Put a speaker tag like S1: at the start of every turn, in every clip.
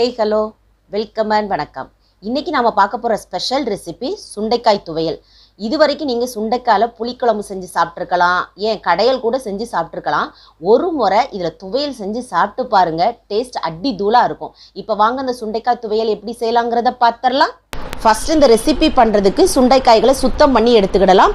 S1: Hey hello welcome and வணக்கம். இன்றைக்கி நாம் பார்க்க போகிற ஸ்பெஷல் ரெசிபி சுண்டைக்காய் துவையல். இது வரைக்கும் நீங்கள் சுண்டைக்காயில் புளிக்குழம்பு செஞ்சு சாப்பிட்ருக்கலாம் ஏன் கடையல் கூட செஞ்சு சாப்பிட்ருக்கலாம் ஒரு முறை இதில் துவையல் செஞ்சு சாப்பிட்டு பாருங்கள் டேஸ்ட் அடி தூளாக இருக்கும். இப்போ வாங்க அந்த சுண்டைக்காய் துவையல் எப்படி செய்யலாங்கிறத பார்த்துடலாம் ஃபஸ்ட்டு இந்த ரெசிபி பண்ணுறதுக்கு சுண்டைக்காய்களை சுத்தம் பண்ணி எடுத்துக்கிடலாம்.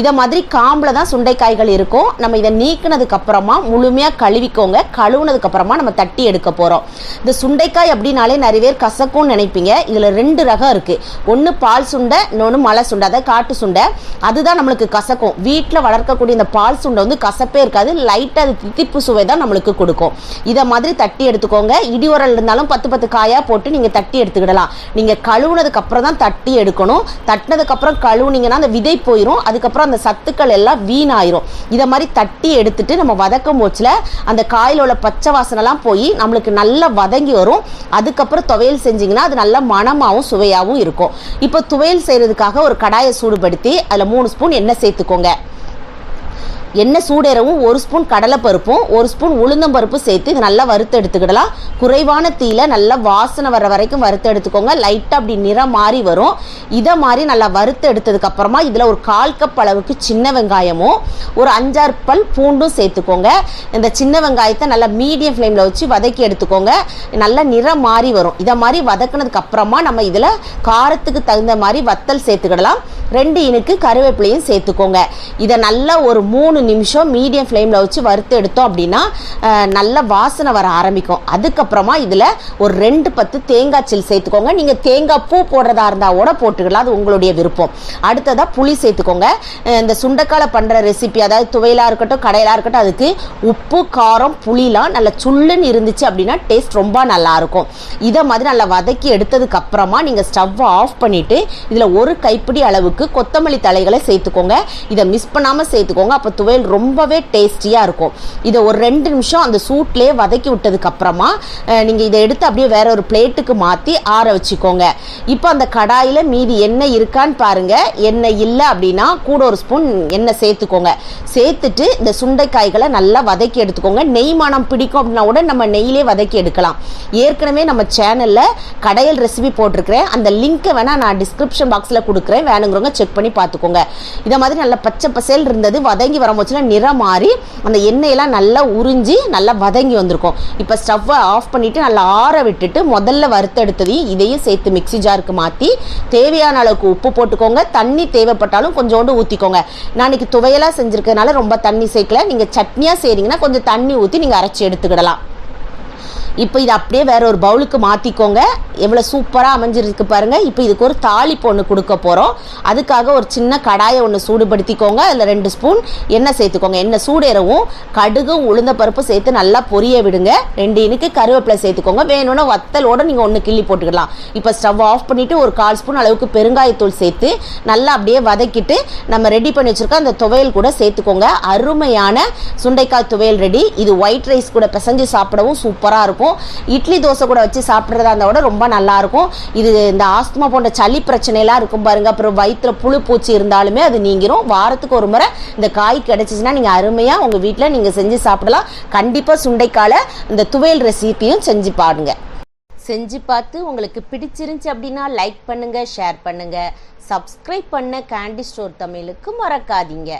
S1: இதை மாதிரி காம்பில் தான் சுண்டைக்காய்கள் இருக்கும். நம்ம இதை நீக்கினதுக்கப்புறமா முழுமையாக கழுவிக்கோங்க. கழுவுனதுக்கப்புறமா நம்ம தட்டி எடுக்க போகிறோம் இந்த சுண்டைக்காய் அப்படின்னாலே நிறைய பேர் கசக்கும்னு நினைப்பீங்க. இதில் ரெண்டு ரகம் இருக்குது ஒன்று பால் சுண்டை இன்னொன்று மலை சுண்டை அதாவது காட்டு சுண்டை. அதுதான் நம்மளுக்கு கசக்கும். வீட்டில் வளர்க்கக்கூடிய இந்த பால் சுண்டை வந்து கசப்பே இருக்காது. லைட்டாக அது தித்திப்பு சுவை தான் நம்மளுக்கு கொடுக்கும். இதை மாதிரி தட்டி எடுத்துக்கோங்க. இடி உரல் இருந்தாலும் பத்து பத்து காயாக போட்டு நீங்கள் தட்டி எடுத்துக்கிடலாம். நீங்கள் கழுவுனதுக்கப்புறம் தான் தான் தட்டி எடுக்கணும். தட்டினதுக்கப்புறம் கழுவுனீங்கன்னா அந்த விதை போயிடும் அதுக்கப்புறம் அந்த சத்துக்கள் எல்லாம் வீணாயிரும். இதை மாதிரி தட்டி எடுத்துட்டு நம்ம வதக்கும் போச்சில் அந்த காயில் உள்ள பச்சை வாசனைலாம் போய் நம்மளுக்கு நல்லா வதங்கி வரும். அதுக்கப்புறம் துவையல் செஞ்சிங்கன்னா அது நல்லா மணமாகவும் சுவையாகவும் இருக்கும். இப்போ துவையல் செய்கிறதுக்காக ஒரு கடாயை சூடுபடுத்தி அதில் மூணு ஸ்பூன் எண்ணெய் சேர்த்துக்கோங்க. எண்ணெய் சூடேறவும் ஒரு ஸ்பூன் கடலைப்பருப்பும் ஒரு ஸ்பூன் உளுந்தம்பருப்பு சேர்த்து இது நல்லா வறுத்து எடுத்துக்கிடலாம். குறைவான தீயில் நல்லா வாசனை வர வரைக்கும் வறுத்து எடுத்துக்கோங்க. லைட்டாக அப்படி நிறம் மாறி வரும். இதை மாதிரி நல்லா வறுத்து எடுத்ததுக்கப்புறமா இதில் ஒரு கால் கப் அளவுக்கு சின்ன வெங்காயமும் ஒரு அஞ்சாறு பல் பூண்டும் சேர்த்துக்கோங்க. இந்த சின்ன வெங்காயத்தை நல்லா மீடியம் ஃப்ளேமில் வச்சு வதக்கி எடுத்துக்கோங்க. நல்லா நிறம் மாறி வரும். இதை மாதிரி வதக்கினதுக்கப்புறமா நம்ம இதில் காரத்துக்கு தகுந்த மாதிரி வத்தல் சேர்த்துக்கிடலாம். ரெண்டு இனுக்கு கருவேப்பிலையும் சேர்த்துக்கோங்க. இதை நல்லா ஒரு மூணு நிமிஷம் மீடியம் ஃப்ளேமில் வச்சு வறுத்து எடுத்தோம் அப்படின்னா நல்ல வாசனை வர ஆரம்பிக்கும். அதுக்கப்புறமா இதில் ஒரு ரெண்டு பத்து தேங்காய் சில் சேர்த்துக்கோங்க. நீங்கள் தேங்காய் பூ போடுறதா இருந்தால் கூட போட்டுக்கலாம். அது உங்களுடைய விருப்பம். அடுத்ததாக புளி சேர்த்துக்கோங்க. இந்த சுண்டக்கால பண்ணுற ரெசிபி அதாவது துவையலாக இருக்கட்டும் கடையிலாக இருக்கட்டும் அதுக்கு உப்பு காரம் புளிலாம் நல்ல சுள்ளுன்னு இருந்துச்சு அப்படின்னா டேஸ்ட் ரொம்ப நல்லா இருக்கும். இதை மாதிரி நல்லா வதக்கி எடுத்ததுக்கு அப்புறமா நீங்கள் ஸ்டவ்வை ஆஃப் பண்ணிட்டு இதில் ஒரு கைப்பிடி அளவுக்கு கொத்தமல்லி தலைகளை சேர்த்துக்கோங்க. இதை மிஸ் பண்ணாமல் சேர்த்துக்கோங்க. அப்போ துவையல் ரொம்பவே டேஸ்டியாக இருக்கும். இதை ஒரு ரெண்டு நிமிஷம் அந்த சூட்லேயே வதக்கி விட்டதுக்கு அப்புறமா நீங்கள் இதை எடுத்து அப்படியே வேற ஒரு பிளேட்டுக்கு மாற்றி ஆற வச்சுக்கோங்க. இப்போ அந்த கடாயில் மீதி எண்ணெய் இருக்கான்னு பாருங்க. எண்ணெய் இல்லை அப்படின்னா கூட ஒரு ஸ்பூன் எண்ணெய் சேர்த்துக்கோங்க. சேர்த்துட்டு இந்த சுண்டைக்காய்களை நல்லா வதக்கி எடுத்துக்கோங்க. நெய் மனம் பிடிக்கும் அப்படின்னா கூட நம்ம நெய்யிலே வதக்கி எடுக்கலாம். ஏற்கனவே நம்ம சேனலில் கடையல் ரெசிபி போட்டிருக்கிறேன். அந்த லிங்க்கை வேணால் நான் டிஸ்கிரிப்ஷன் பாக்ஸில் கொடுக்குறேன். வேணுங்கிறவங்க செக் பண்ணி பார்த்துக்கோங்க. இதை மாதிரி நல்லா பச்சை பசேல் இருந்தது. வதங்கி வச்சுன்னா நிறம் மாறி அந்த எண்ணெயெல்லாம் நல்லா உறிஞ்சி நல்லா வதங்கி வந்திருக்கும். இப்போ ஸ்டவ்வை ஆஃப் பண்ணிவிட்டு நல்லா ஆற விட்டுட்டு முதல்ல வறுத்தெடுத்ததையும் இதையும் சேர்த்து மிக்ஸி ஜாருக்கு மாற்றி தேவையான அளவுக்கு உப்பு போட்டுக்கோங்க. தண்ணி தேவைப்பட்டாலும் கொஞ்சோண்டு ஊற்றிக்கோங்க நான் இன்னைக்கு துவையலாக செஞ்சுருக்கனால ரொம்ப தண்ணி சேர்க்கல. நீங்கள் சட்னியாக செய்கிறீங்கன்னா கொஞ்சம் தண்ணி ஊற்றி நீங்கள் அரைச்சி எடுத்துக்கிடலாம். இப்போ இதை அப்படியே வேற ஒரு பவுலுக்கு மாற்றிக்கோங்க எவ்வளோ சூப்பராக அமைஞ்சிருக்கு பாருங்கள் இப்போ இதுக்கு ஒரு தாளிப்பு ஒன்று கொடுக்க போகிறோம் அதுக்காக ஒரு சின்ன கடாயை ஒன்று சூடுபடுத்திக்கோங்க. அதில் ரெண்டு ஸ்பூன் எண்ணெய் சேர்த்துக்கோங்க. எண்ணெய் சூடேறவும் கடுகும் உளுந்த பருப்பு சேர்த்து நல்லா பொரிய விடுங்க. ரெண்டு இனுக்கு கருவேப்பிலை சேர்த்துக்கோங்க. வேணும்னா வத்தலோட நீங்கள் ஒன்று கிள்ளி போட்டுக்கலாம். இப்போ ஸ்டவ் ஆஃப் பண்ணிவிட்டு ஒரு கால் ஸ்பூன் அளவுக்கு பெருங்காயத்தூள் சேர்த்து நல்லா அப்படியே வதக்கிட்டு நம்ம ரெடி பண்ணி வச்சுருக்க அந்த துவையல் கூட சேர்த்துக்கோங்க. அருமையான சுண்டைக்காய் துவையல் ரெடி. இது ஒயிட் ரைஸ் கூட பிசைஞ்சு சாப்பிடவும் சூப்பராக இருக்கும். இட்லி தோசை கூட வச்சு சாப்பிட்றதா இருந்தால் கூட ரொம்ப நல்லா இருக்கும். இது இந்த ஆஸ்துமா போன்ற சளி பிரச்சனைலாம் இருக்கும் பாருங்க. அப்புறம் வயிற்றுல புழு பூச்சி இருந்தாலுமே அது நீங்கிரும். வாரத்துக்கு ஒரு முறை இந்த காய் கிடச்சிச்சின்னா நீங்கள் அருமையாக உங்கள் வீட்டில் நீங்கள் செஞ்சு சாப்பிடலாம். கண்டிப்பாக சுண்டைக்கால இந்த துவையல் ரெசிபியும் செஞ்சு பாருங்க. செஞ்சு பார்த்து உங்களுக்கு பிடிச்சிருந்துச்சு அப்படின்னா லைக் பண்ணுங்க ஷேர் பண்ணுங்க. சப்ஸ்கிரைப் பண்ண கேண்டி ஸ்டோர் தமிழுக்கு மறக்காதீங்க.